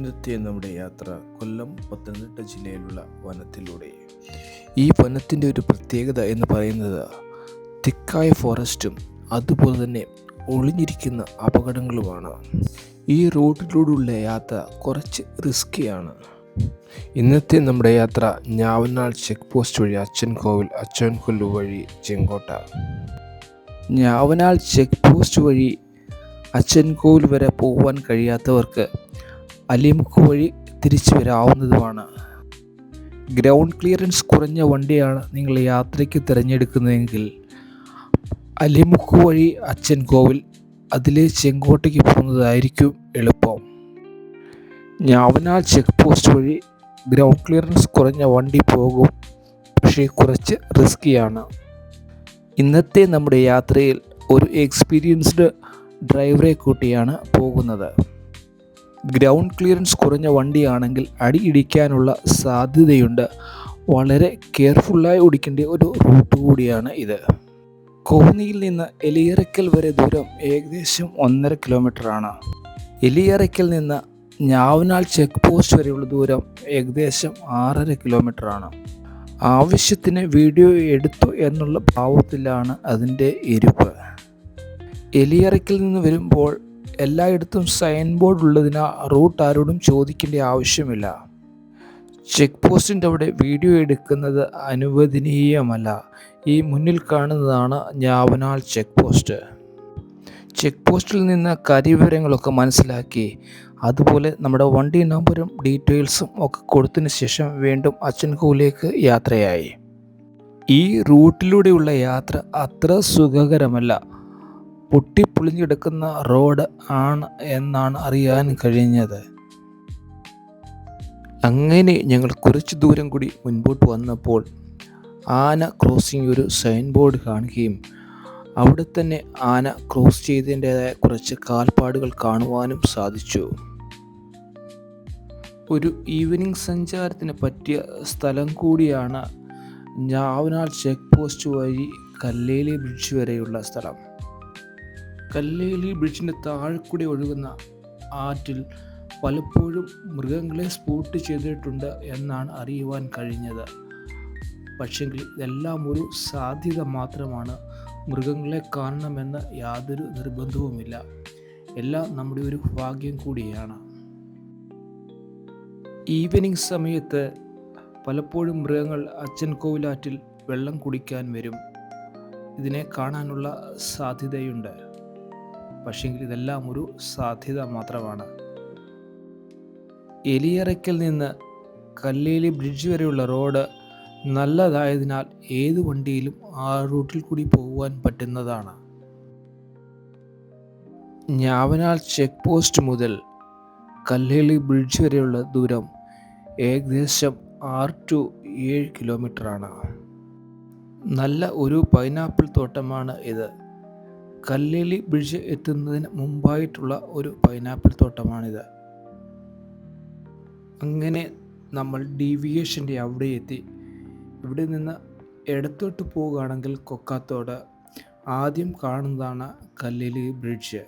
ഇന്നത്തെ നമ്മുടെ യാത്ര കൊല്ലം പത്തനംതിട്ട ജില്ലയിലുള്ള വനത്തിലൂടെ. ഈ വനത്തിന്റെ ഒരു പ്രത്യേകത എന്ന് പറയുന്നത് തിക്കായ ഫോറസ്റ്റും അതുപോലെ തന്നെ ഒളിഞ്ഞിരിക്കുന്ന അപകടങ്ങളുമാണ്. ഈ റോഡിലൂടെയുള്ള യാത്ര കുറച്ച് റിസ്കിയാണ് ഇന്നത്തെ നമ്മുടെ യാത്ര ഞാവനാൾ ചെക്ക് പോസ്റ്റ് വഴി അച്ചൻകോവിൽ അച്ചൻകൊല്ലു വഴി ചെങ്കോട്ട. ഞാവനാൾ ചെക്ക് പോസ്റ്റ് വഴി അച്ചൻകോവിൽ വരെ പോകുവാൻ കഴിയാത്തവർക്ക് അലിമുക്ക് വഴി തിരിച്ചു വരാവുന്നതുമാണ്. ഗ്രൗണ്ട് ക്ലിയറൻസ് കുറഞ്ഞ വണ്ടിയാണ് നിങ്ങൾ യാത്രയ്ക്ക് തിരഞ്ഞെടുക്കുന്നതെങ്കിൽ അലിമുക്ക് വഴി അച്ചൻകോവിൽ അതിലെ ചെങ്കോട്ടയ്ക്ക് പോകുന്നതായിരിക്കും എളുപ്പം. ഞാവനാൽ ചെക്ക് പോസ്റ്റ് വഴി ഗ്രൗണ്ട് ക്ലിയറൻസ് കുറഞ്ഞ വണ്ടി പോകും പക്ഷേ കുറച്ച് റിസ്കിയാണ്. ഇന്നത്തെ നമ്മുടെ യാത്രയിൽ ഒരു എക്സ്പീരിയൻസ്ഡ് ഡ്രൈവറെ കൂട്ടിയാണ് പോകുന്നത്. ഗ്രൗണ്ട് ക്ലിയറൻസ് കുറഞ്ഞ വണ്ടിയാണെങ്കിൽ അടി ഇടിക്കാനുള്ള സാധ്യതയുണ്ട്. വളരെ കെയർഫുള്ളായി ഓടിക്കേണ്ട ഒരു റൂട്ട് കൂടിയാണ് ഇത്. കോന്നിയിൽ നിന്ന് എലിയറയ്ക്കൽ വരെ ദൂരം ഏകദേശം ഒന്നര കിലോമീറ്ററാണ്. എലിയറയ്ക്കൽ നിന്ന് ഞാവനാൾ ചെക്ക് പോസ്റ്റ് വരെയുള്ള ദൂരം ഏകദേശം ആറര കിലോമീറ്ററാണ്. ആവശ്യത്തിന് വീഡിയോ എടുത്തു എന്നുള്ള ഭാവത്തിലാണ് അതിന്റെ ഇരിപ്പ് എലിയറയ്ക്കിൽ നിന്ന് വരുമ്പോൾ എല്ലായിടത്തും സൈൻ ബോർഡ് ഉള്ളതിനാൽ റൂട്ട് ആരോടും ചോദിക്കേണ്ട ആവശ്യമില്ല. ചെക്ക് പോസ്റ്റിന്റെ അവിടെ വീഡിയോ എടുക്കുന്നത് അനുവദനീയമല്ല. ഈ മുന്നിൽ കാണുന്നതാണ് ഞാവനാൾ ചെക്ക് പോസ്റ്റ് ചെക്ക് പോസ്റ്റിൽ നിന്ന് കാര്യവിവരങ്ങളൊക്കെ മനസ്സിലാക്കി. അതുപോലെ നമ്മുടെ വണ്ടി നമ്പറും ഡീറ്റെയിൽസും ഒക്കെ കൊടുത്തതിന് ശേഷം വീണ്ടും അച്ഛൻകൂലേക്ക് യാത്രയായി. ഈ റൂട്ടിലൂടെയുള്ള യാത്ര അത്ര സുഖകരമല്ല. പൊട്ടിപ്പൊളിഞ്ഞെടുക്കുന്ന റോഡ് ആണ് എന്നാണ് അറിയാൻ കഴിഞ്ഞത്. അങ്ങനെ ഞങ്ങൾ കുറച്ച് ദൂരം കൂടി മുൻപോട്ട് വന്നപ്പോൾ ആന ക്രോസിംഗ് ഒരു സൈൻ ബോർഡ് കാണുകയും അവിടെ തന്നെ ആന ക്രോസ് ചെയ്തതിന്റെതായ കുറച്ച് കാൽപ്പാടുകൾ കാണുവാനും സാധിച്ചു. ഒരു ഈവനിങ് സഞ്ചാരത്തിന് പറ്റിയ സ്ഥലം കൂടിയാണ് ഞാവനാൾ ചെക്ക് പോസ്റ്റ് വഴി കല്ലേലി ബ്രിഡ്ജ് വരെയുള്ള സ്ഥലം. കല്ലേലി ബ്രിഡ്ജിന്റെ താഴെക്കൂടി ഒഴുകുന്ന ആറ്റിൽ പലപ്പോഴും മൃഗങ്ങളെ സ്പോട്ട് ചെയ്തിട്ടുണ്ട് എന്നാണ് അറിയുവാൻ കഴിഞ്ഞത്. പക്ഷെങ്കിൽ ഇതെല്ലാം ഒരു സാധ്യത മാത്രമാണ്. മൃഗങ്ങളെ കാണണമെന്ന് യാതൊരു നിർബന്ധവുമില്ല. എല്ലാം നമ്മുടെ ഒരു ഭാഗ്യം കൂടിയാണ്. ഈവനിങ് സമയത്ത് പലപ്പോഴും മൃഗങ്ങൾ അച്ഛൻ കോവിലാറ്റിൽ വെള്ളം കുടിക്കാൻ വരും. ഇതിനെ കാണാനുള്ള സാധ്യതയുണ്ട്. പക്ഷെങ്കിൽ ഇതെല്ലാം ഒരു സാധ്യത മാത്രമാണ്. എലിയറയ്ക്കൽ നിന്ന് കല്ലേലി ബ്രിഡ്ജ് വരെയുള്ള റോഡ് നല്ലതായതിനാൽ ഏത് വണ്ടിയിലും ആ റൂട്ടിൽ കൂടി പോകുവാൻ പറ്റുന്നതാണ്. ഞാവനാൽ ചെക്ക് പോസ്റ്റ് മുതൽ കല്ലേലി ബ്രിഡ്ജ് വരെയുള്ള ദൂരം ഏകദേശം ആറ് ടു ഏഴ് കിലോമീറ്ററാണ്. നല്ല ഒരു പൈനാപ്പിൾ തോട്ടമാണ് ഇത്. കല്ലേലി ബ്രിഡ്ജ് എത്തുന്നതിന് മുമ്പായിട്ടുള്ള ഒരു പൈനാപ്പിൾ തോട്ടമാണിത്. അങ്ങനെ നമ്മൾ ഡീവിയേഷന്റെ അവിടെ എത്തി. ഇവിടെ നിന്ന് ഇടത്തോട്ട് പോവുകയാണെങ്കിൽ കൊക്കാത്തോട് ആദ്യം കാണുന്നതാണ് കല്ലേലി ബ്രിഡ്ജ്.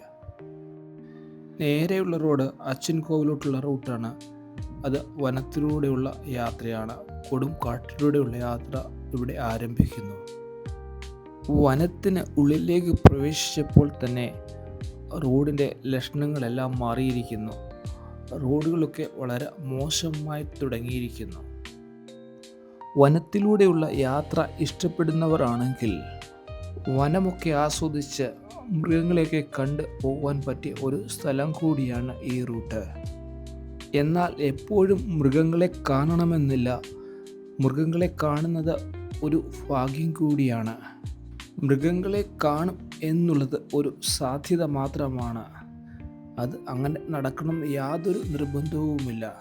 നേരെയുള്ള റോഡ് അച്ഛൻ കോവിലോട്ടുള്ള റൂട്ടാണ്. അത് വനത്തിലൂടെയുള്ള യാത്രയാണ്. കൊടും കാട്ടിലൂടെയുള്ള യാത്ര ഇവിടെ ആരംഭിക്കുന്നു. വനത്തിന് ഉള്ളിലേക്ക് പ്രവേശിച്ചപ്പോൾ തന്നെ റോഡിന്റെ ലക്ഷണങ്ങളെല്ലാം മാറിയിരിക്കുന്നു. റോഡുകളൊക്കെ വളരെ മോശമായി തുടങ്ങിയിരിക്കുന്നു. വനത്തിലൂടെയുള്ള യാത്ര ഇഷ്ടപ്പെടുന്നവരാണെങ്കിൽ വനമൊക്കെ ആസ്വദിച്ച് മൃഗങ്ങളെയൊക്കെ കണ്ട് പോകാൻ പറ്റിയ ഒരു സ്ഥലം കൂടിയാണ് ഈ റൂട്ട്. എന്നാൽ എപ്പോഴും മൃഗങ്ങളെ കാണണമെന്നില്ല. മൃഗങ്ങളെ കാണുന്നത് ഒരു ഭാഗ്യം കൂടിയാണ്. മൃഗങ്ങളെ കാണും എന്നുള്ളത് ഒരു സാധ്യത മാത്രമാണ്. അത് അങ്ങനെ നടക്കണം യാതൊരു നിർബന്ധവുമില്ല.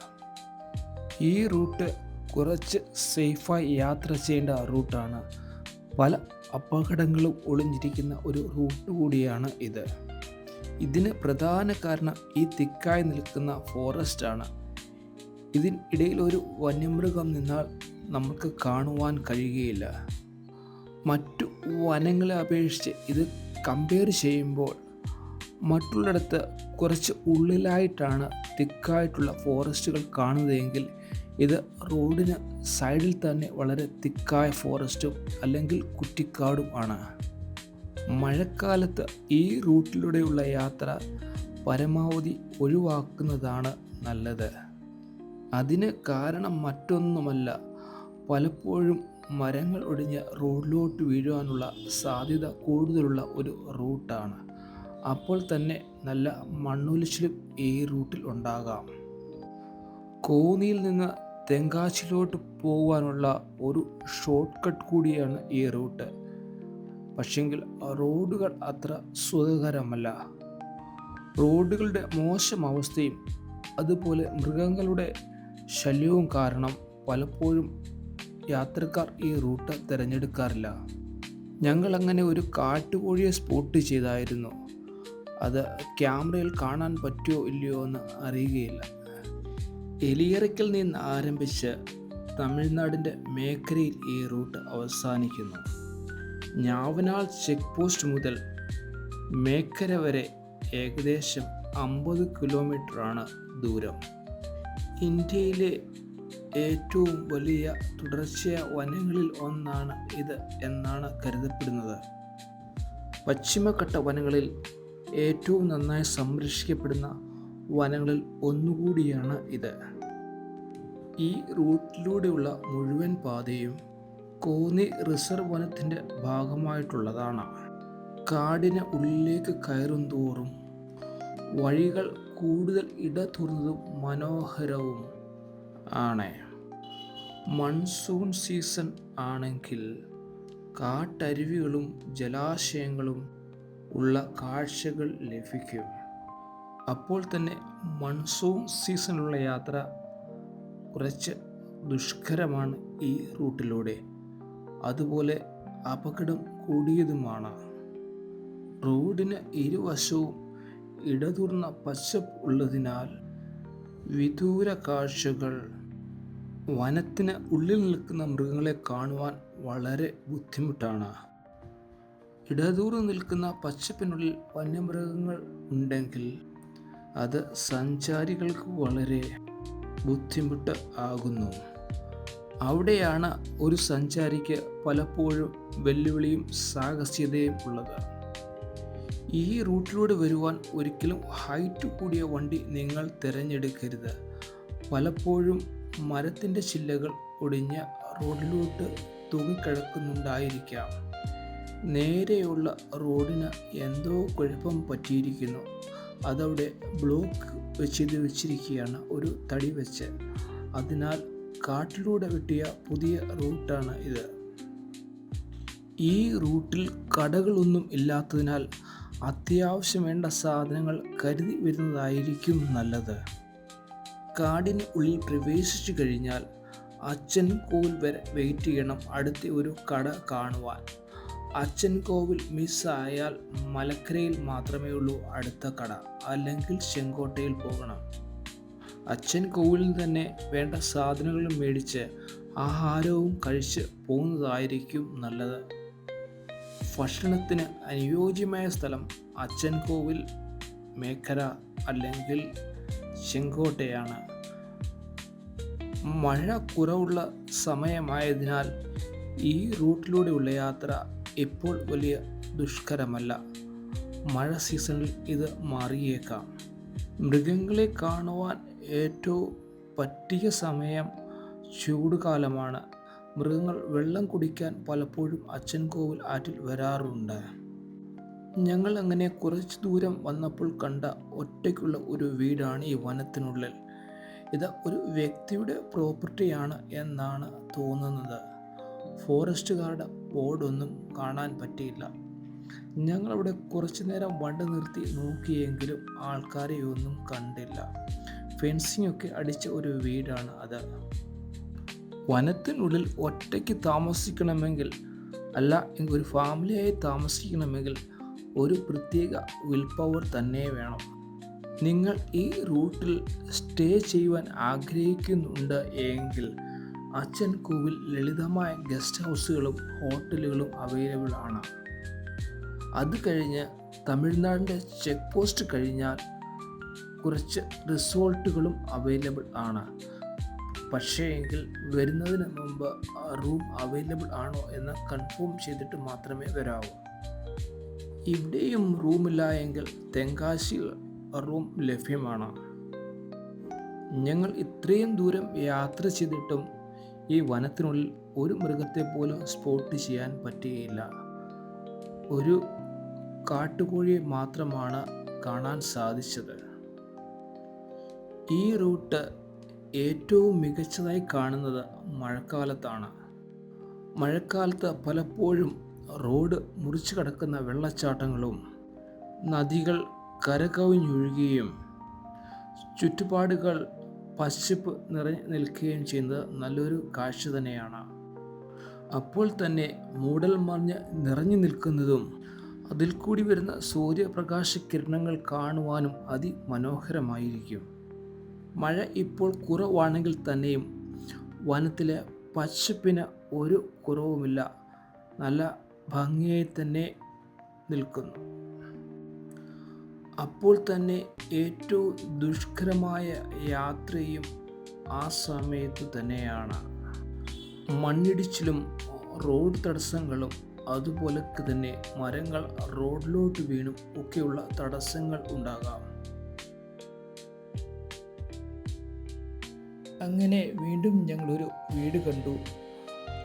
ഈ റൂട്ട് കുറച്ച് സേഫായി യാത്ര ചെയ്യേണ്ട റൂട്ടാണ്. പല അപകടങ്ങളും ഒളിഞ്ഞിരിക്കുന്ന ഒരു റൂട്ട് കൂടിയാണ് ഇത്. ഇതിന് പ്രധാന കാരണം ഈ തിക്കായി നിൽക്കുന്ന ഫോറസ്റ്റാണ് ഇതിനിടയിൽ ഒരു വന്യമൃഗം നിന്നാൽ നമുക്ക് കാണുവാൻ കഴിയുകയില്ല. മറ്റു വനങ്ങളെ അപേക്ഷിച്ച് ഇത് കമ്പയർ ചെയ്യുമ്പോൾ മറ്റുള്ളിടത്ത് കുറച്ച് ഉള്ളിലായിട്ടാണ് തിക്കായിട്ടുള്ള ഫോറസ്റ്റുകൾ കാണുന്നതെങ്കിൽ ഇത് റോഡിന് സൈഡിൽ തന്നെ വളരെ തിക്കായ ഫോറസ്റ്റും അല്ലെങ്കിൽ കുറ്റിക്കാടും ആണ്. മഴക്കാലത്ത് ഈ റൂട്ടിലൂടെയുള്ള യാത്ര പരമാവധി ഒഴിവാക്കുന്നതാണ് നല്ലത്. അതിന് കാരണം മറ്റൊന്നുമല്ല. പലപ്പോഴും മരങ്ങൾ ഒടിഞ്ഞ് റോഡിലോട്ട് വീഴുവാനുള്ള സാധ്യത കൂടുതലുള്ള ഒരു റൂട്ടാണ്. അപ്പോൾ തന്നെ നല്ല മണ്ണൊലിച്ചിലും ഈ റൂട്ടിൽ ഉണ്ടാകാം. കോന്നിയിൽ നിന്ന് തെങ്കാശിലോട്ട് പോകുവാനുള്ള ഒരു ഷോർട്ട് കട്ട് കൂടിയാണ് ഈ റൂട്ട്. പക്ഷെങ്കിൽ റോഡുകൾ അത്ര സുഖകരമല്ല. റോഡുകളുടെ മോശം അവസ്ഥയും അതുപോലെ മൃഗങ്ങളുടെ ശല്യവും കാരണം പലപ്പോഴും യാത്രക്കാർ ഈ റൂട്ട് തിരഞ്ഞെടുക്കാറില്ല. ഞങ്ങൾ അങ്ങനെ ഒരു കാട്ടുകോഴിയെ സ്പോട്ട് ചെയ്തായിരുന്നു. അത് ക്യാമറയിൽ കാണാൻ പറ്റുമോ ഇല്ലയോ എന്ന് അറിയുകയില്ല. എലിയറയ്ക്കൽ നിന്ന് ആരംഭിച്ച് തമിഴ്നാടിന്റെ മേഖലയിൽ ഈ റൂട്ട് അവസാനിക്കുന്നു. ഞാവനാൾ ചെക്ക് പോസ്റ്റ് മുതൽ മേഖല വരെ ഏകദേശം അമ്പത് കിലോമീറ്ററാണ് ദൂരം. ഇന്ത്യയിലെ ഏറ്റവും വലിയ തുടർച്ചയായ വനങ്ങളിൽ ഒന്നാണ് ഇത് എന്നാണ് കരുതപ്പെടുന്നത്. പശ്ചിമഘട്ട വനങ്ങളിൽ ഏറ്റവും നന്നായി സംരക്ഷിക്കപ്പെടുന്ന വനങ്ങളിൽ ഒന്നുകൂടിയാണ് ഇത്. ഈ റൂട്ടിലൂടെയുള്ള മുഴുവൻ പാതയും കോന്നി റിസർവ് വനത്തിന്റെ ഭാഗമായിട്ടുള്ളതാണ്. കാടിന് ഉള്ളിലേക്ക് കയറും തോറും വഴികൾ കൂടുതൽ ഇടതുറന്നതും മനോഹരവും ആണ്. മൺസൂൺ സീസൺ ആണെങ്കിൽ കാട്ടരുവികളും ജലാശയങ്ങളും ഉള്ള കാഴ്ചകൾ ലഭിക്കും. അപ്പോൾ തന്നെ മൺസൂൺ സീസണിലുള്ള യാത്ര കുറച്ച് ദുഷ്കരമാണ് ഈ റൂട്ടിലൂടെ. അതുപോലെ അപകടം കൂടിയതുമാണ്. റോഡിന് ഇരുവശവും ഇടതൂർന്ന പച്ചപ്പ് ഉള്ളതിനാൽ വിദൂര കാഴ്ചകൾ വനത്തിന് ഉള്ളിൽ നിൽക്കുന്ന മൃഗങ്ങളെ കാണുവാൻ വളരെ ബുദ്ധിമുട്ടാണ്. ഇടതൂറ് നിൽക്കുന്ന പച്ചപ്പിനുള്ളിൽ വന്യമൃഗങ്ങൾ ഉണ്ടെങ്കിൽ അത് സഞ്ചാരികൾക്ക് വളരെ ബുദ്ധിമുട്ട് ആകുന്നു. അവിടെയാണ് ഒരു സഞ്ചാരിക്ക് പലപ്പോഴും വെല്ലുവിളിയും സാഹസ്യതയും ഉള്ളത്. ഈ റൂട്ടിലൂടെ വരുവാൻ ഒരിക്കലും ഹൈറ്റ് കൂടിയ വണ്ടി നിങ്ങൾ തിരഞ്ഞെടുക്കരുത്. പലപ്പോഴും മരത്തിന്റെ ചില്ലകൾ ഒടിഞ്ഞ് റോഡിലോട്ട് തൂങ്ങിക്കിടക്കുന്നുണ്ടായിരിക്കാം. നേരെയുള്ള റോഡിന് എന്തോ കുഴപ്പം പറ്റിയിരിക്കുന്നു. അതവിടെ ബ്ലോക്ക് വെച്ചിത് വെച്ചിരിക്കുകയാണ് ഒരു തടി വെച്ച്. അതിനാൽ കാട്ടിലൂടെ വെട്ടിയ പുതിയ റൂട്ടാണ് ഇത്. ഈ റൂട്ടിൽ കടകളൊന്നും ഇല്ലാത്തതിനാൽ അത്യാവശ്യം വേണ്ട സാധനങ്ങൾ കരുതി വരുന്നതായിരിക്കും നല്ലത്. കാടിന് ഉള്ളിൽ പ്രവേശിച്ചു കഴിഞ്ഞാൽ അച്ഛൻ കോവിൽ വരെ വെയിറ്റ് ചെയ്യണം. അടുത്ത ഒരു കട കാണുവാൻ. അച്ഛൻ കോവിൽ മിസ്സായാൽ മലക്കരയിൽ മാത്രമേ ഉള്ളൂ അടുത്ത കട. അല്ലെങ്കിൽ ചെങ്കോട്ടയിൽ പോകണം. അച്ഛൻ കോവിലിൽ തന്നെ വേണ്ട സാധനങ്ങളും മേടിച്ച് ആഹാരവും കഴിച്ച് പോകുന്നതായിരിക്കും നല്ലത്. ഭക്ഷണത്തിന് അനുയോജ്യമായ സ്ഥലം അച്ഛൻ കോവിൽ മേഖല അല്ലെങ്കിൽ ചെങ്കോട്ടയാണ്. മഴ കുറവുള്ള സമയമായതിനാൽ ഈ റൂട്ടിലൂടെയുള്ള യാത്ര ഇപ്പോൾ വലിയ ദുഷ്കരമല്ല. മഴ സീസണിൽ ഇത് മാറിയേക്കാം. മൃഗങ്ങളെ കാണുവാൻ ഏറ്റവും പറ്റിയ സമയം ചൂടുകാലമാണ്. മൃഗങ്ങൾ വെള്ളം കുടിക്കാൻ പലപ്പോഴും അച്ഛൻ കോവിൽ ആറ്റിൽ വരാറുണ്ട്. ഞങ്ങൾ അങ്ങനെ കുറച്ച് ദൂരം വന്നപ്പോൾ കണ്ട ഒറ്റയ്ക്കുള്ള ഒരു വീടാണ് ഈ വനത്തിനുള്ളിൽ. ഇത് ഒരു വ്യക്തിയുടെ പ്രോപ്പർട്ടിയാണ് എന്നാണ് തോന്നുന്നത്. ഫോറസ്റ്റുകാരുടെ ബോർഡൊന്നും കാണാൻ പറ്റിയില്ല. ഞങ്ങളവിടെ കുറച്ചു നേരം വണ്ടി നിർത്തി നോക്കിയെങ്കിലും ആൾക്കാരെ ഒന്നും കണ്ടില്ല. ഫെൻസിംഗ് ഒക്കെ അടിച്ച ഒരു വീടാണ് അത്. വനത്തിനുള്ളിൽ ഒറ്റയ്ക്ക് താമസിക്കണമെങ്കിൽ അല്ല ഒരു ഫാമിലിയായി താമസിക്കണമെങ്കിൽ ഒരു പ്രത്യേക വിൽ പവർ തന്നെ വേണം. നിങ്ങൾ ഈ റൂട്ടിൽ സ്റ്റേ ചെയ്യുവാൻ ആഗ്രഹിക്കുന്നുണ്ട് എങ്കിൽ അച്ഛൻ കോവിൽ ലളിതമായ ഗസ്റ്റ് ഹൗസുകളും ഹോട്ടലുകളും അവൈലബിൾ ആണ്. അത് കഴിഞ്ഞ് തമിഴ്നാടിന്റെ ചെക്ക് പോസ്റ്റ് കഴിഞ്ഞാൽ കുറച്ച് റിസോർട്ടുകളും അവൈലബിൾ ആണ്. പക്ഷേ എങ്കിൽ വരുന്നതിന് മുമ്പ് റൂം അവൈലബിൾ ആണോ എന്ന് കൺഫേം ചെയ്തിട്ട് മാത്രമേ വരാവൂ. ഇവിടെയും റൂമില്ല എങ്കിൽ തെങ്കാശിയിൽ റൂം ലഭ്യമാണ്. ഞങ്ങൾ ഇത്രയും ദൂരം യാത്ര ചെയ്തിട്ടും ഈ വനത്തിനുള്ളിൽ ഒരു മൃഗത്തെ പോലും സ്പോട്ട് ചെയ്യാൻ പറ്റുകയില്ല. ഒരു കാട്ടുകോഴിയെ മാത്രമാണ് കാണാൻ സാധിച്ചത്. ഈ റൂട്ട് ഏറ്റവും മികച്ചതായി കാണുന്നത് മഴക്കാലത്താണ്. മഴക്കാലത്ത് പലപ്പോഴും റോഡ് മുറിച്ചു കടക്കുന്ന വെള്ളച്ചാട്ടങ്ങളും നദികൾ കരകവിഞ്ഞൊഴുകുകയും ചുറ്റുപാടുകൾ പച്ചപ്പ് നിറഞ്ഞു നിൽക്കുകയും ചെയ്യുന്നത് നല്ലൊരു കാഴ്ച തന്നെയാണ്. അപ്പോൾ തന്നെ മൂടൽ മറിഞ്ഞ് നിറഞ്ഞു നിൽക്കുന്നതും അതിൽ കൂടി വരുന്ന സൂര്യപ്രകാശ കിരണങ്ങൾ കാണുവാനും അതിമനോഹരമായിരിക്കും. മഴ ഇപ്പോൾ കുറവാണെങ്കിൽ തന്നെയും വനത്തിലെ പച്ചപ്പിന് ഒരു കുറവുമില്ല. നല്ല ഭംഗിയായി തന്നെ നിൽക്കുന്നു. അപ്പോൾ തന്നെ ഏറ്റവും ദുഷ്കരമായ യാത്രയും ആ സമയത്ത് തന്നെയാണ്. മണ്ണിടിച്ചിലും റോഡ് തടസ്സങ്ങളും അതുപോലെ തന്നെ മരങ്ങൾ റോഡിലോട്ട് വീണും ഒക്കെയുള്ള തടസ്സങ്ങൾ ഉണ്ടാകാം. അങ്ങനെ വീണ്ടും ഞങ്ങളൊരു വീട് കണ്ടു.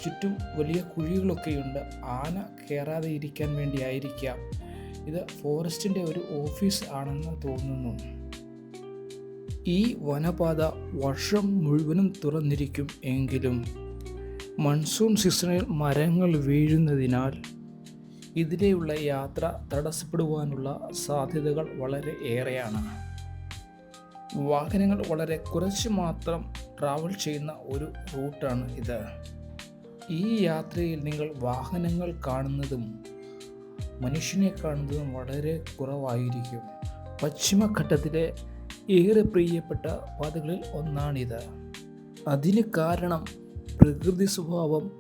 ചുറ്റും വലിയ കുഴികളൊക്കെയുണ്ട്. ആന കയറാതെ ഇരിക്കാൻ വേണ്ടിയായിരിക്കാം. ഇത് ഫോറസ്റ്റിന്റെ ഒരു ഓഫീസ് ആണെന്ന് തോന്നുന്നു. ഈ വനപാത വർഷം മുഴുവനും തുറന്നിരിക്കും എങ്കിലും മൺസൂൺ സീസണിൽ മരങ്ങൾ വീഴുന്നതിനാൽ ഇതിലെയുള്ള യാത്ര തടസ്സപ്പെടുവാനുള്ള സാധ്യതകൾ വളരെ ഏറെയാണ്. വാഹനങ്ങൾ വളരെ കുറച്ച് മാത്രം ട്രാവൽ ചെയ്യുന്ന ഒരു റൂട്ടാണ് ഇത്. ഈ യാത്രയിൽ നിങ്ങൾ വാഹനങ്ങൾ കാണുന്നതും മനുഷ്യനെ കാണുന്നതും വളരെ കുറവായിരിക്കും. പശ്ചിമഘട്ടത്തിലെ ഏറെ പ്രിയപ്പെട്ട പാതകളിൽ ഒന്നാണിത്. അതിന് കാരണം പ്രകൃതി സ്വഭാവം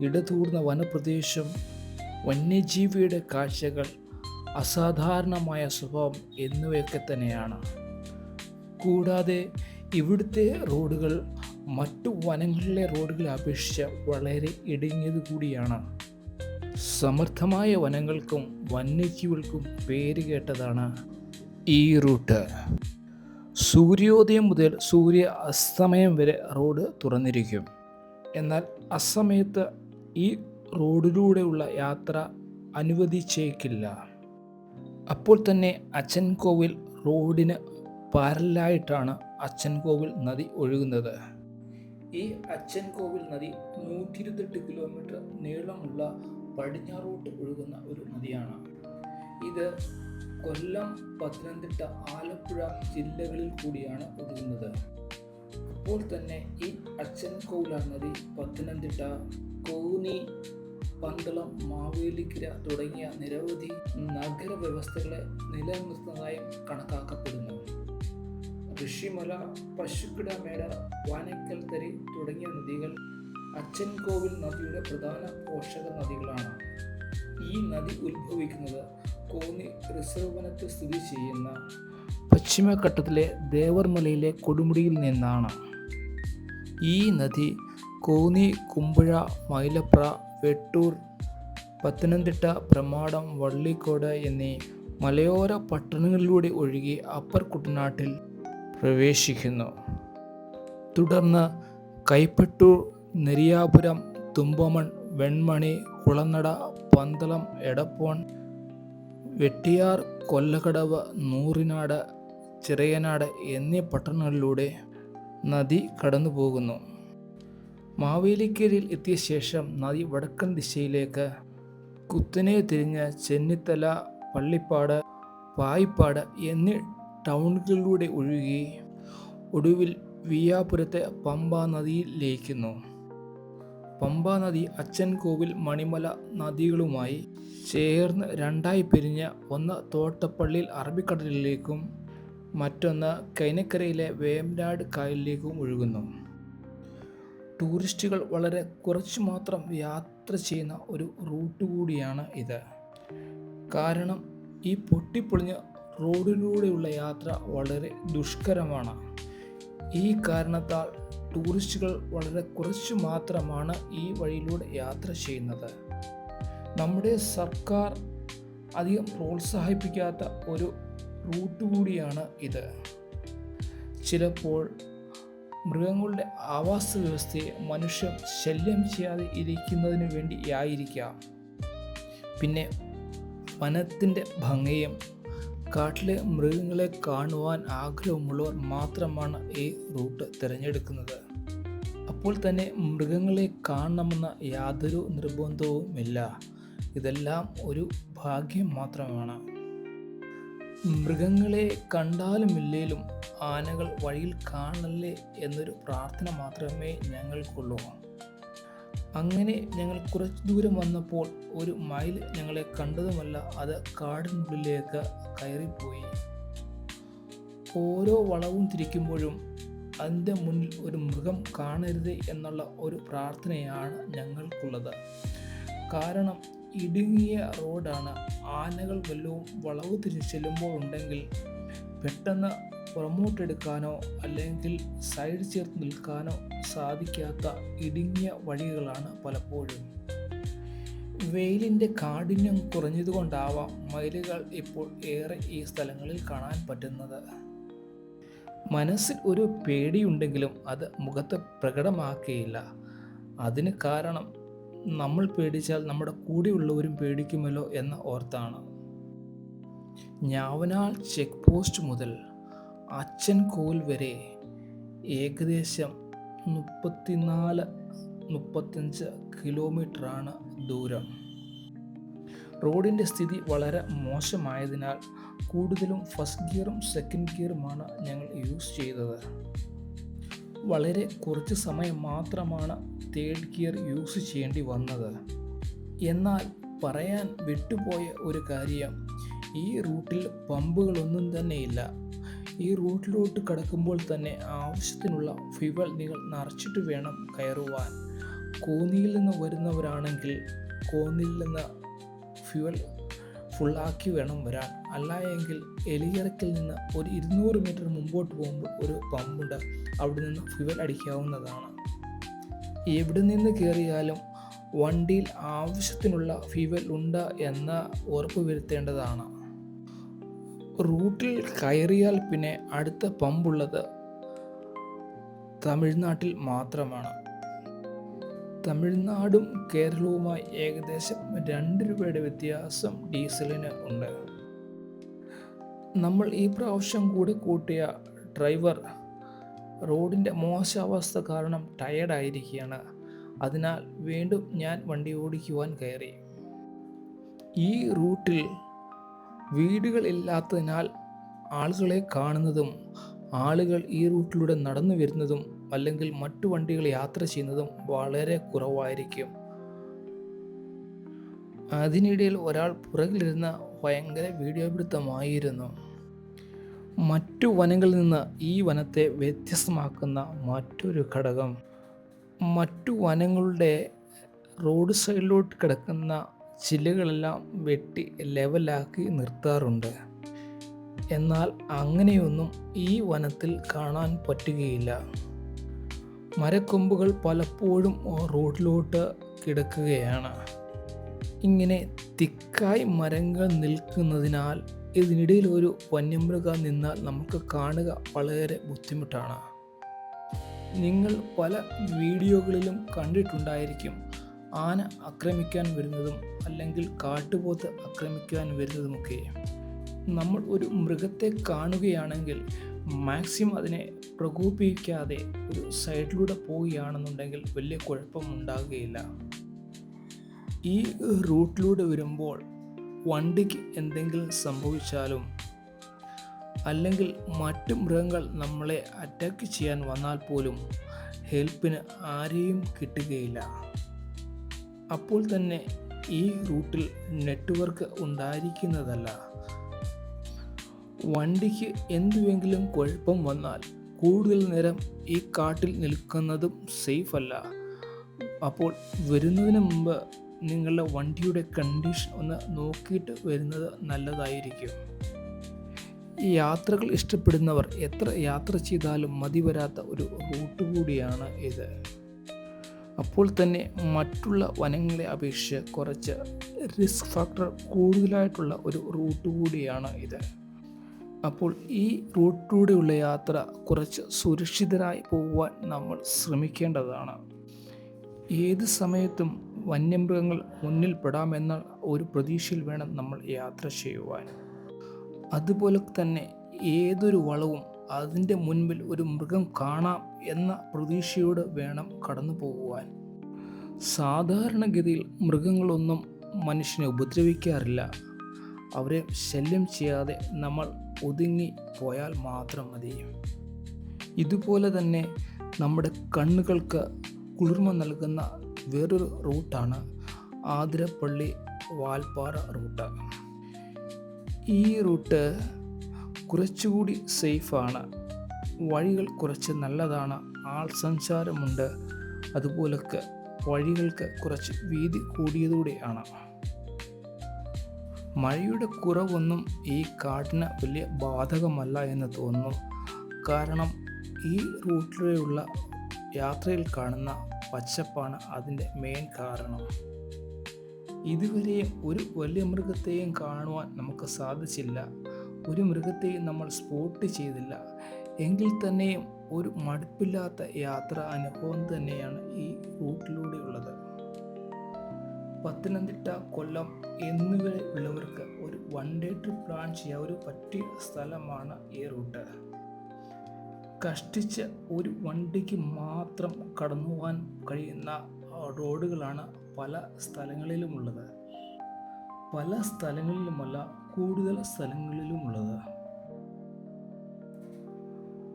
ഇടതൂർന്ന വനപ്രദേശം വന്യജീവിയുടെ കാഴ്ചകൾ അസാധാരണമായ സ്വഭാവം എന്നിവയൊക്കെ തന്നെയാണ്. കൂടാതെ ഇവിടുത്തെ റോഡുകൾ മറ്റു വനങ്ങളിലെ റോഡുകളെ അപേക്ഷിച്ച് വളരെ ഇടുങ്ങിയത് കൂടിയാണ്. സമർത്ഥമായ വനങ്ങൾക്കും വന്യജീവികൾക്കും പേര് കേട്ടതാണ് ഈ റൂട്ട്. സൂര്യോദയം മുതൽ സൂര്യ അസ്തമയം വരെ റോഡ് തുറന്നിരിക്കും. എന്നാൽ അസമയത്ത് ഈ റോഡിലൂടെയുള്ള യാത്ര അനുവദിച്ചേക്കില്ല. അപ്പോൾ തന്നെ അച്ചൻകോവിൽ റോഡിന് പാരലായിട്ടാണ് അച്ചൻകോവിൽ നദി ഒഴുകുന്നത്. ഈ അച്ചൻകോവിൽ നദി നൂറ്റി ഇരുപത്തെട്ട് കിലോമീറ്റർ നീളമുള്ള പടിഞ്ഞാറോട്ട് ഒഴുകുന്ന ഒരു നദിയാണ്. ഇത് കൊല്ലം പത്തനംതിട്ട ആലപ്പുഴ ജില്ലകളിൽ കൂടിയാണ് ഒഴുകുന്നത്. അപ്പോൾ തന്നെ ഈ അച്ചൻകോവില നദി പത്തനംതിട്ട കോന്നി പന്തളം മാവേലിക്കര തുടങ്ങിയ നിരവധി നഗരവ്യവസ്ഥകളെ നിലനിർത്തുന്നതായും കണക്കാക്കപ്പെടുന്നു. ഋഷിമല പശുക്കിടമേട വാനക്കൽ തരി തുടങ്ങിയ നദികൾ അച്ചൻകോവിൽ നദിയുടെ പ്രധാന പോഷക നദികളാണ്. ഈ നദി ഉത്ഭവിക്കുന്നത് കോന്നി റിസർവ് വനത്തിൽ സ്ഥിതി ചെയ്യുന്ന പശ്ചിമഘട്ടത്തിലെ ദേവർമലയിലെ കൊടുമുടിയിൽ നിന്നാണ്. ഈ നദി കോന്നി കുമ്പുഴ മൈലപ്ര വെട്ടൂർ പത്തനംതിട്ട പ്രമാടം വള്ളിക്കോട് എന്നീ മലയോര പട്ടണങ്ങളിലൂടെ ഒഴുകി അപ്പർ കുട്ടനാട്ടിൽ പ്രവേശിക്കുന്നു. തുടർന്ന് കൈപ്പട്ടൂർ നെരിയാപുരം തുമ്പമൺ വെൺമണി കുളനട പന്തളം എടപ്പോൺ വെട്ടിയാർ കൊല്ലകടവ് നൂറിനാട് ചിറയനാട് എന്നീ പട്ടണങ്ങളിലൂടെ നദി കടന്നു പോകുന്നു മാവേലിക്കേരിയിൽ എത്തിയ ശേഷം നദി വടക്കൻ ദിശയിലേക്ക് കുത്തനെ തിരിഞ്ഞ് ചെന്നിത്തല പള്ളിപ്പാട് പായിപ്പാട് എന്നീ ടൗണുകളിലൂടെ ഒഴുകി ഒടുവിൽ വിയാപുരത്തെ പമ്പ നദിയിൽ ലയിക്കുന്നു. പമ്പ നദി അച്ചൻകോവിൽ മണിമല നദികളുമായി ചേർന്ന് രണ്ടായി പിരിഞ്ഞ ഒന്ന് തോട്ടപ്പള്ളിയിൽ അറബിക്കടലിലേക്കും മറ്റൊന്ന് കൈനക്കരയിലെ വേമ്പനാട് കായലിലേക്കും ഒഴുകുന്നു. ടൂറിസ്റ്റുകൾ വളരെ കുറച്ച് മാത്രം യാത്ര ചെയ്യുന്ന ഒരു റൂട്ട് കൂടിയാണ് ഇത്. കാരണം ഈ പൊട്ടിപ്പൊളിഞ്ഞ റോഡിലൂടെയുള്ള യാത്ര വളരെ ദുഷ്കരമാണ്. ഈ കാരണത്താൽ ടൂറിസ്റ്റുകൾ വളരെ കുറച്ച് മാത്രമാണ് ഈ വഴിയിലൂടെ യാത്ര ചെയ്യുന്നത്. നമ്മുടെ സർക്കാർ അധികം പ്രോത്സാഹിപ്പിക്കാത്ത ഒരു റൂട്ട് കൂടിയാണ് ഇത്. ചിലപ്പോൾ മൃഗങ്ങളുടെ ആവാസ വ്യവസ്ഥയെ മനുഷ്യൻ ശല്യം ചെയ്യാതെ ഇരിക്കുന്നതിന് വേണ്ടിയായിരിക്കാം പിന്നെ വനത്തിന്റെ ഭംഗിയും കാട്ടിലെ മൃഗങ്ങളെ കാണുവാൻ ആഗ്രഹമുള്ളവർ മാത്രമാണ് ഈ റൂട്ട് തിരഞ്ഞെടുക്കുന്നത്. അപ്പോൾ തന്നെ മൃഗങ്ങളെ കാണണമെന്ന യാതൊരു നിർബന്ധവുമില്ല. ഇതെല്ലാം ഒരു ഭാഗ്യം മാത്രമാണ്. മൃഗങ്ങളെ കണ്ടാലും ഇല്ലേലും ആനകൾ വഴിയിൽ കാണല്ലേ എന്നൊരു പ്രാർത്ഥന മാത്രമേ ഞങ്ങൾക്കുള്ളൂ. അങ്ങനെ ഞങ്ങൾ കുറച്ച് ദൂരം വന്നപ്പോൾ ഒരു മയിൽ ഞങ്ങളെ കണ്ടതുമല്ല അത് കാടിനുള്ളിലേക്ക് കയറിപ്പോയി. ഓരോ വളവും തിരിക്കുമ്പോഴും അതിന്റെ മുന്നിൽ ഒരു മൃഗം കാണരുത് എന്നുള്ള ഒരു പ്രാർത്ഥനയാണ് ഞങ്ങൾക്കുള്ളത്. കാരണം ഇടുങ്ങിയ റോഡാണ്. ആനകൾ വല്ലതും വളവ് തിരിച്ച് ചെല്ലുമ്പോൾ ഉണ്ടെങ്കിൽ പെട്ടെന്ന് പുറമോട്ടെടുക്കാനോ അല്ലെങ്കിൽ സൈഡ് ചേർത്ത് നിൽക്കാനോ സാധിക്കാത്ത ഇടുങ്ങിയ വഴികളാണ് പലപ്പോഴും. വെയിലിന്റെ കാഠിന്യം കുറഞ്ഞതുകൊണ്ടാവാം മയിലുകൾ ഇപ്പോൾ ഏറെ ഈ സ്ഥലങ്ങളിൽ കാണാൻ പറ്റുന്നത്. മനസ്സിൽ ഒരു പേടിയുണ്ടെങ്കിലും അത് മുഖത്ത് പ്രകടമാക്കുകയില്ല. അതിന് കാരണം നമ്മൾ പേടിച്ചാൽ നമ്മുടെ കൂടെയുള്ളവരും പേടിക്കുമല്ലോ എന്ന ഓർത്താണ്. ഞാവനാൾ ചെക്ക് പോസ്റ്റ് മുതൽ അച്ഛൻ കോൽ വരെ ഏകദേശം മുപ്പത്തിനാല് മുപ്പത്തഞ്ച് കിലോമീറ്ററാണ് ദൂരം. റോഡിന്റെ സ്ഥിതി വളരെ മോശമായതിനാൽ കൂടുതലും ഫസ്റ്റ് ഗിയറും സെക്കൻഡ് ഗിയറുമാണ് ഞങ്ങൾ യൂസ് ചെയ്തത്. വളരെ കുറച്ച് സമയം മാത്രമാണ് തേർഡ് ഗിയർ യൂസ് ചെയ്യേണ്ടി വന്നത്. എന്നാൽ പറയാൻ വിട്ടുപോയ ഒരു കാര്യം ഈ റൂട്ടിൽ പമ്പുകളൊന്നും തന്നെയില്ല ഈ റൂട്ടിലോട്ട് കടക്കുമ്പോൾ തന്നെ ആവശ്യത്തിനുള്ള ഫ്യുവൽ നിങ്ങൾ നിറച്ചിട്ട് വേണം കയറുവാൻ. കോന്നിയിൽ നിന്ന് വരുന്നവരാണെങ്കിൽ കോന്നിയിൽ നിന്ന് ഫ്യുവൽ ഫുള്ളാക്കി വേണം വരാൻ. അല്ല എങ്കിൽ എലിയിറക്കിൽ നിന്ന് ഒരു ഇരുന്നൂറ് മീറ്റർ മുമ്പോട്ട് പോകുമ്പോൾ ഒരു പമ്പുണ്ട്. അവിടെ നിന്ന് ഫ്യുവൽ അടിക്കാവുന്നതാണ്. എവിടെ നിന്ന് കയറിയാലും വണ്ടിയിൽ ആവശ്യത്തിനുള്ള ഫ്യുവൽ ഉണ്ട് എന്ന് ഉറപ്പ് വരുത്തേണ്ടതാണ്. റൂട്ടിൽ കയറിയാൽ പിന്നെ അടുത്ത പമ്പുള്ളത് തമിഴ്നാട്ടിൽ മാത്രമാണ്. തമിഴ്നാടും കേരളവുമായി ഏകദേശം രണ്ട് രൂപയുടെ വ്യത്യാസം ഡീസലിന് ഉണ്ട്. നമ്മൾ ഈ പ്രാവശ്യം കൂടി കൂട്ടിയ ഡ്രൈവർ റോഡിന്റെ മോശാവസ്ഥ കാരണം ടയേർഡായിരിക്കുകയാണ് അതിനാൽ വീണ്ടും ഞാൻ വണ്ടി ഓടിക്കുവാൻ കയറി. ഈ റൂട്ടിൽ വീടുകൾ ഇല്ലാത്തതിനാൽ ആളുകളെ കാണുന്നതും ആളുകൾ ഈ റൂട്ടിലൂടെ നടന്നു വരുന്നതും അല്ലെങ്കിൽ മറ്റു വണ്ടികൾ യാത്ര ചെയ്യുന്നതും വളരെ കുറവായിരിക്കും. അതിനിടയിൽ ഒരാൾ പുറകിലിരുന്ന ഭയങ്കര വീഡിയോ പിടുത്തമായിരുന്നു മറ്റു വനങ്ങളിൽ നിന്ന് ഈ വനത്തെ വ്യത്യസ്തമാക്കുന്ന മറ്റൊരു ഘടകം. മറ്റു വനങ്ങളുടെ റോഡ് സൈഡിലോട്ട് കിടക്കുന്ന ചില്ലുകളെല്ലാം വെട്ടി ലെവലാക്കി നിർത്താറുണ്ട്. എന്നാൽ അങ്ങനെയൊന്നും ഈ വനത്തിൽ കാണാൻ പറ്റുകയില്ല. മരക്കൊമ്പുകൾ പലപ്പോഴും റോഡിലോട്ട് കിടക്കുകയാണ്. ഇങ്ങനെ തിക്കായി മരങ്ങൾ നിൽക്കുന്നതിനാൽ ഇതിനിടയിൽ ഒരു വന്യമൃഗം നിന്നാൽ നമുക്ക് കാണുക വളരെ ബുദ്ധിമുട്ടാണ്. നിങ്ങൾ പല വീഡിയോകളിലും കണ്ടിട്ടുണ്ടായിരിക്കും ആന ആക്രമിക്കാൻ വരുന്നതും അല്ലെങ്കിൽ കാട്ടുപോത്ത് ആക്രമിക്കാൻ വരുന്നതുമൊക്കെ. നമ്മൾ ഒരു മൃഗത്തെ കാണുകയാണെങ്കിൽ മാക്സിമം അതിനെ പ്രകോപിപ്പിക്കാതെ ഒരു സൈഡിലൂടെ പോവുകയാണെന്നുണ്ടെങ്കിൽ വലിയ കുഴപ്പമുണ്ടാകുകയില്ല ഈ റൂട്ടിലൂടെ വരുമ്പോൾ വണ്ടിക്ക് എന്തെങ്കിലും സംഭവിച്ചാലും അല്ലെങ്കിൽ മറ്റു മൃഗങ്ങൾ നമ്മളെ അറ്റാക്ക് ചെയ്യാൻ വന്നാൽ പോലും ഹെൽപ്പിന് ആരെയും കിട്ടുകയില്ല. അപ്പോൾ തന്നെ ഈ റൂട്ടിൽ നെറ്റ്വർക്ക് ഉണ്ടായിരിക്കുന്നതല്ല. വണ്ടിക്ക് എന്തുവെങ്കിലും കുഴപ്പം വന്നാൽ കൂടുതൽ നേരം ഈ കാട്ടിൽ നിൽക്കുന്നതും സേഫ് അല്ല. അപ്പോൾ വരുന്നതിന് മുമ്പ് നിങ്ങളുടെ വണ്ടിയുടെ കണ്ടീഷൻ ഒന്ന് നോക്കിയിട്ട് വരുന്നത് നല്ലതായിരിക്കും. യാത്രകൾ ഇഷ്ടപ്പെടുന്നവർ എത്ര യാത്ര ചെയ്താലും മതി വരാത്ത ഒരു റൂട്ട് കൂടിയാണ് ഇത്. അപ്പോൾ തന്നെ മറ്റുള്ള വനങ്ങളെ അപേക്ഷിച്ച് കുറച്ച് റിസ്ക് ഫാക്ടർ കൂടുതലായിട്ടുള്ള ഒരു റൂട്ട് കൂടിയാണ് ഇത്. അപ്പോൾ ഈ റൂട്ടിലൂടെയുള്ള യാത്ര കുറച്ച് സുരക്ഷിതരായി പോകുവാൻ നമ്മൾ ശ്രമിക്കേണ്ടതാണ്. ഏത് സമയത്തും വന്യമൃഗങ്ങൾ മുന്നിൽ പെടാമെന്ന ഒരു പ്രതീക്ഷയിൽ വേണം നമ്മൾ യാത്ര ചെയ്യുവാൻ. അതുപോലെ തന്നെ ഏതൊരു വളവും അതിന്റെ മുൻപിൽ ഒരു മൃഗം കാണാം എന്ന പ്രതീക്ഷയോട് വേണം കടന്നു പോകുവാൻ. സാധാരണഗതിയിൽ മൃഗങ്ങളൊന്നും മനുഷ്യനെ ഉപദ്രവിക്കാറില്ല. അവരെ ശല്യം ചെയ്യാതെ നമ്മൾ ഒതുങ്ങി പോയാൽ മാത്രം മതി. ഇതുപോലെ തന്നെ നമ്മുടെ കണ്ണുകൾക്ക് കുളിർമ നൽകുന്ന വേറൊരു റൂട്ടാണ് ആതിരപ്പള്ളി വാൽപ്പാറ റൂട്ട്. ഈ റൂട്ട് കുറച്ചുകൂടി സേഫാണ്. വഴികൾ കുറച്ച് നല്ലതാണ്. ആൾ സഞ്ചാരമുണ്ട്. അതുപോലൊക്കെ വഴികൾക്ക് കുറച്ച് വീതി കൂടിയതൂടെയാണ്. മഴയുടെ കുറവൊന്നും ഈ കാട്ടിന് വലിയ ബാധകമല്ല എന്ന് തോന്നുന്നു. കാരണം ഈ റൂട്ടിലുള്ള യാത്രയിൽ കാണുന്ന പച്ചപ്പാണ് അതിന്റെ മെയിൻ കാരണം. ഇതുവരെയും ഒരു വലിയ മൃഗത്തെയും കാണുവാൻ നമുക്ക് സാധിച്ചില്ല. ഒരു മൃഗത്തെയും നമ്മൾ സ്പോട്ട് ചെയ്തില്ല. എങ്കിൽ തന്നെയും ഒരു മടുപ്പില്ലാത്ത യാത്ര അനുഭവം തന്നെയാണ് ഈ റൂട്ടിലൂടെയുള്ളത്. പത്തനംതിട്ട കൊല്ലം എന്നിവയുള്ളവർക്ക് ഒരു വൺ ഡേ ട്രിപ്പ് പ്ലാൻ ചെയ്യാൻ ഒരു പറ്റിയ സ്ഥലമാണ് ഈ റൂട്ട് കഷ്ടിച്ച് ഒരു വണ്ടിക്ക് മാത്രം കടന്നു പോകാൻ കഴിയുന്ന റോഡുകളാണ് പല സ്ഥലങ്ങളിലുമുള്ളത്. പല സ്ഥലങ്ങളിലുമല്ല കൂടുതൽ സ്ഥലങ്ങളിലുമുള്ളത്.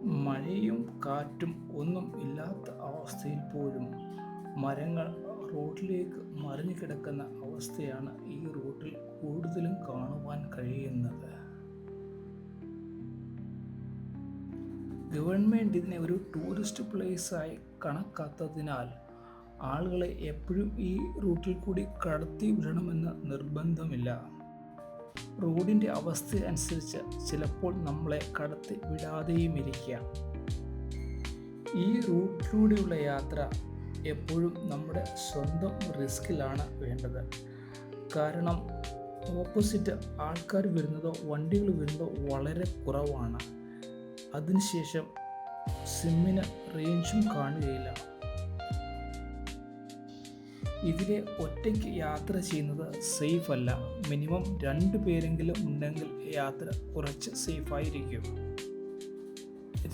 മഴയും കാറ്റും ഒന്നും ഇല്ലാത്ത അവസ്ഥയിൽ പോലും മരങ്ങൾ റോഡിലേക്ക് മറിഞ്ഞു കിടക്കുന്ന അവസ്ഥയാണ് ഈ റൂട്ടിൽ കൂടുതലും കാണുവാൻ കഴിയുന്നത്. ഗവൺമെന്റ് ഇതിനെ ഒരു ടൂറിസ്റ്റ് പ്ലേസായി കണക്കാത്തതിനാൽ ആളുകളെ എപ്പോഴും ഈ റൂട്ടിൽ കൂടി കടത്തി വിടണമെന്ന് നിർബന്ധമില്ല. റോഡിന്റെ അവസ്ഥ അനുസരിച്ച് ചിലപ്പോൾ നമ്മളെ കടത്തി വിടാതെയും ഇരിക്കാം ഈ റൂട്ടിലൂടെയുള്ള യാത്ര എപ്പോഴും നമ്മുടെ സ്വന്തം റിസ്കിലാണ് വേണ്ടത്. കാരണം ഓപ്പോസിറ്റ് ആൾക്കാർ വരുന്നതോ വണ്ടികൾ വരുന്നതോ വളരെ കുറവാണ്. അതിനുശേഷം സിമ്മിന് റേഞ്ചും കാണുകയില്ല. ഇതിലെ ഒറ്റയ്ക്ക് യാത്ര ചെയ്യുന്നത് സേഫ് അല്ല. മിനിമം രണ്ട് പേരെങ്കിലും ഉണ്ടെങ്കിൽ യാത്ര കുറച്ച് സേഫായിരിക്കും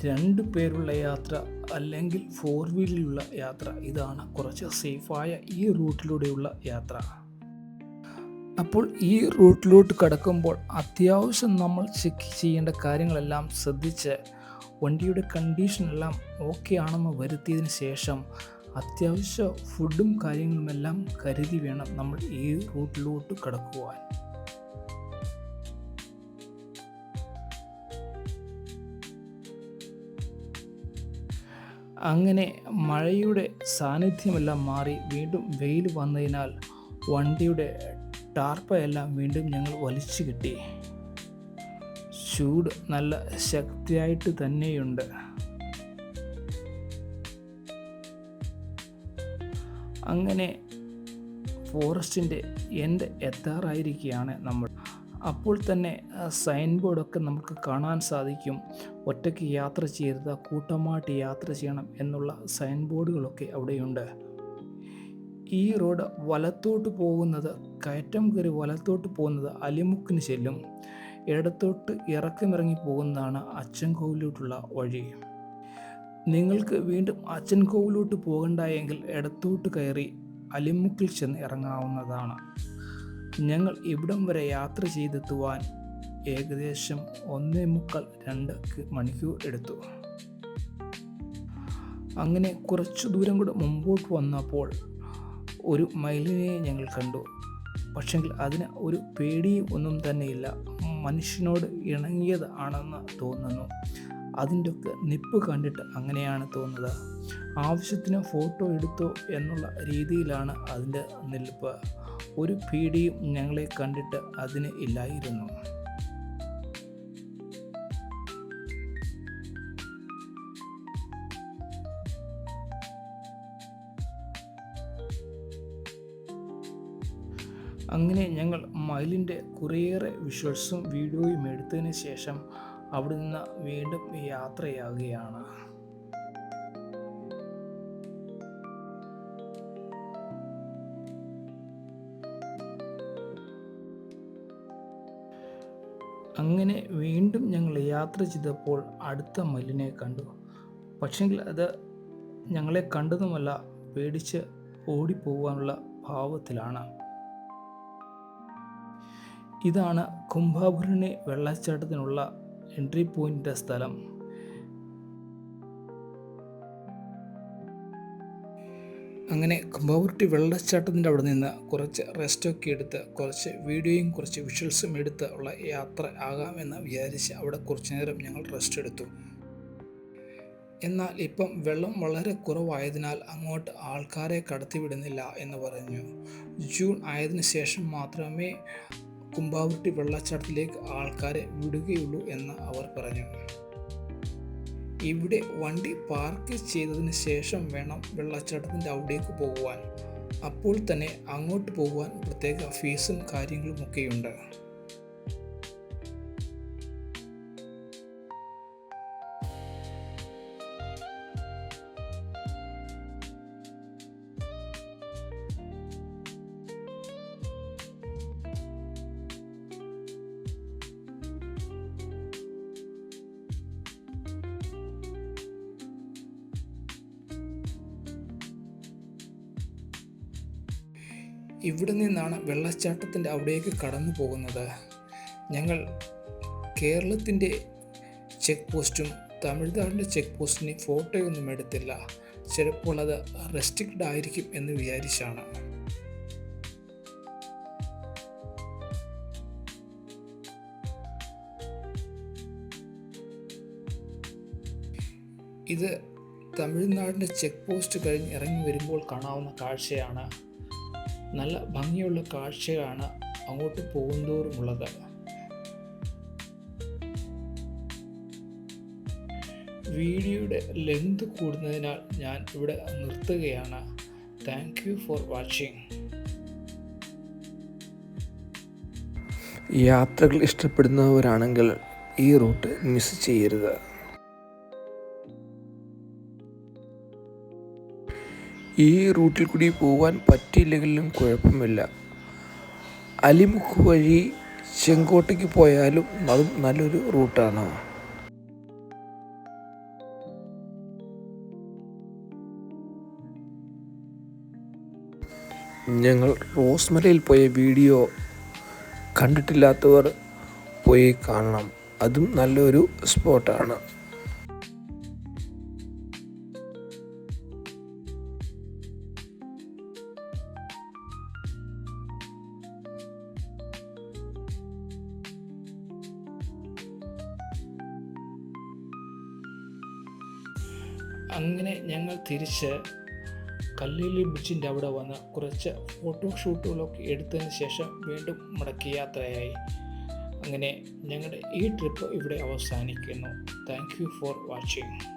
രണ്ട് പേരുള്ള യാത്ര അല്ലെങ്കിൽ ഫോർ വീലിലുള്ള യാത്ര ഇതാണ് കുറച്ച് സേഫായ ഈ റൂട്ടിലൂടെയുള്ള യാത്ര. അപ്പോൾ ഈ റൂട്ടിലോട്ട് കടക്കുമ്പോൾ അത്യാവശ്യം നമ്മൾ ചെക്ക് ചെയ്യേണ്ട കാര്യങ്ങളെല്ലാം ശ്രദ്ധിച്ച് വണ്ടിയുടെ കണ്ടീഷനെല്ലാം ഓക്കെ ആണെന്ന് വരുത്തിയതിന് ശേഷം അത്യാവശ്യ ഫുഡും കാര്യങ്ങളുമെല്ലാം കരുതി വേണം നമ്മൾ ഈ റൂട്ടിലോട്ട് കടക്കുവാൻ. അങ്ങനെ മഴയുടെ സാന്നിധ്യമെല്ലാം മാറി വീണ്ടും വെയിൽ വന്നതിനാൽ വണ്ടിയുടെ ടാർപ്പയെല്ലാം വീണ്ടും ഞങ്ങൾ വലിച്ചു കിട്ടി. ചൂട് നല്ല ശക്തിയായിട്ട് തന്നെയുണ്ട്. അങ്ങനെ ഫോറസ്റ്റിന്റെ എൻഡ് എത്താറായിരിക്കുകയാണ് നമ്മൾ. അപ്പോൾ തന്നെ സൈൻ ബോർഡൊക്കെ നമുക്ക് കാണാൻ സാധിക്കും. ഒറ്റയ്ക്ക് യാത്ര ചെയ്യരുത് കൂട്ടമായിട്ട് യാത്ര ചെയ്യണം എന്നുള്ള സൈൻ ബോർഡുകളൊക്കെ അവിടെയുണ്ട്. ഈ റോഡ് വലത്തോട്ട് പോകുന്നത് കയറ്റം കയറി വലത്തോട്ട് പോകുന്നത് അലിമുക്കിന് ചെല്ലും. ഇടത്തോട്ട് ഇറക്കമിറങ്ങി പോകുന്നതാണ് അച്ചൻകോവിലോട്ടുള്ള വഴി. നിങ്ങൾക്ക് വീണ്ടും അച്ചൻകോവിലോട്ട് പോകണ്ടായെങ്കിൽ ഇടത്തോട്ട് കയറി അലിമുക്കിൽ ചെന്ന് ഇറങ്ങാവുന്നതാണ്. ഞങ്ങൾ ഇവിടം വരെ യാത്ര ചെയ്തെത്തുവാൻ ഏകദേശം ഒന്നേ മുക്കാൽ രണ്ട് മണിക്കൂർ എടുത്തു. അങ്ങനെ കുറച്ചു ദൂരം കൂടെ മുമ്പോട്ട് വന്നപ്പോൾ ഒരു മയിലിനെ ഞങ്ങൾ കണ്ടു. പക്ഷെങ്കിൽ അതിന് ഒരു പേടിയും ഒന്നും തന്നെയില്ല. മനുഷ്യനോട് ഇണങ്ങിയത് ആണെന്ന് തോന്നുന്നു. അതിന്റെ ഒക്കെ നിപ്പ് കണ്ടിട്ട് അങ്ങനെയാണ് തോന്നുന്നത്. ആവശ്യത്തിന് ഫോട്ടോ എടുത്തോ എന്നുള്ള രീതിയിലാണ് അതിന്റെ നിൽപ്പ്. ഒരു പേടിയും ഞങ്ങളെ കണ്ടിട്ട് അതിന് ഇല്ലായിരുന്നു. അങ്ങനെ ഞങ്ങൾ മയിലിന്റെ കുറേയേറെ വിഷ്വൽസും വീഡിയോയും എടുത്തതിന് ശേഷം അവിടെ നിന്ന് വീണ്ടും യാത്രയാകുകയാണ് അങ്ങനെ വീണ്ടും ഞങ്ങൾ യാത്ര ചെയ്തപ്പോൾ അടുത്ത മല്ലിനെ കണ്ടു. പക്ഷെങ്കിൽ അത് ഞങ്ങളെ കണ്ടതുമല്ല പേടിച്ച് ഓടിപ്പോകാനുള്ള ഭാവത്തിലാണ്. ഇതാണ് കുംഭാഭരണി വെള്ളച്ചാട്ടത്തിനുള്ള എൻട്രി പോയിന്റ് സ്ഥലം. അങ്ങനെ കുംഭാപുരട്ടി വെള്ളച്ചാട്ടത്തിന്റെ അവിടെ നിന്ന് കുറച്ച് റെസ്റ്റൊക്കെ എടുത്ത് കുറച്ച് വീഡിയോയും കുറച്ച് വിഷ്വൽസും എടുത്ത് ഉള്ള യാത്ര ആകാമെന്ന് വിചാരിച്ച് അവിടെ കുറച്ച് നേരം ഞങ്ങൾ റെസ്റ്റ് എടുത്തു. എന്നാൽ ഇപ്പം വെള്ളം വളരെ കുറവായതിനാൽ അങ്ങോട്ട് ആൾക്കാരെ കടത്തിവിടുന്നില്ല എന്ന് പറഞ്ഞു. ജൂൺ ആയതിനു ശേഷം മാത്രമേ കുമ്പാവുട്ടി വെള്ളച്ചാട്ടത്തിലേക്ക് ആൾക്കാരെ വിടുകയുള്ളൂ എന്ന് അവർ പറഞ്ഞു. ഇവിടെ വണ്ടി പാർക്ക് ചെയ്തതിന് ശേഷം വേണം വെള്ളച്ചാട്ടത്തിന്റെ അവിടേക്ക് പോകുവാൻ. അപ്പോൾ തന്നെ അങ്ങോട്ട് പോകുവാൻ പ്രത്യേക ഫീസും കാര്യങ്ങളുമൊക്കെയുണ്ട് ഇവിടെ നിന്നാണ് വെള്ളച്ചാട്ടത്തിന്റെ അവിടേക്ക് കടന്നു പോകുന്നത്. ഞങ്ങൾ കേരളത്തിന്റെ ചെക്ക് പോസ്റ്റും തമിഴ്നാടിന്റെ ചെക്ക് പോസ്റ്റിന് ഫോട്ടോയൊന്നും എടുത്തില്ല. ചിലപ്പോൾ അത് റെസ്ട്രിക്റ്റഡ് ആയിരിക്കും എന്ന് വിചാരിച്ചാണ്. ഇത് തമിഴ്നാടിന്റെ ചെക്ക് പോസ്റ്റ് കഴിഞ്ഞ് ഇറങ്ങി വരുമ്പോൾ കാണാവുന്ന കാഴ്ചയാണ്. നല്ല ഭംഗിയുള്ള കാഴ്ചയാണ് അങ്ങോട്ട് പോകുന്തോറുമുള്ളത് വീഡിയോയുടെ ലെങ്ത് കൂടുന്നതിനാൽ ഞാൻ ഇവിടെ നിർത്തുകയാണ്. താങ്ക് യു ഫോർ വാച്ചിങ് യാത്രകൾ ഇഷ്ടപ്പെടുന്നവരാണെങ്കിൽ ഈ റൂട്ട് മിസ് ചെയ്യരുത്. ഈ റൂട്ടിൽ കൂടി പോകാൻ പറ്റിയില്ലെങ്കിലും കുഴപ്പമില്ല. അലിമുക്ക് വഴി ചെങ്കോട്ടയ്ക്ക് പോയാലും അതും നല്ലൊരു റൂട്ടാണ്. ഞങ്ങൾ റോസ്മലയിൽ പോയ വീഡിയോ കണ്ടിട്ടില്ലാത്തവർ പോയി കാണണം. അതും നല്ലൊരു സ്പോട്ടാണ്. അങ്ങനെ ഞങ്ങൾ തിരിച്ച് കല്ലേലി ബ്രിഡ്ജിന്റെ അവിടെ വന്ന് കുറച്ച് ഫോട്ടോഷൂട്ടുകളൊക്കെ എടുത്തതിന് ശേഷം വീണ്ടും മടക്കി യാത്രയായി. അങ്ങനെ ഞങ്ങളുടെ ഈ ട്രിപ്പ് ഇവിടെ അവസാനിക്കുന്നു. Thank you for watching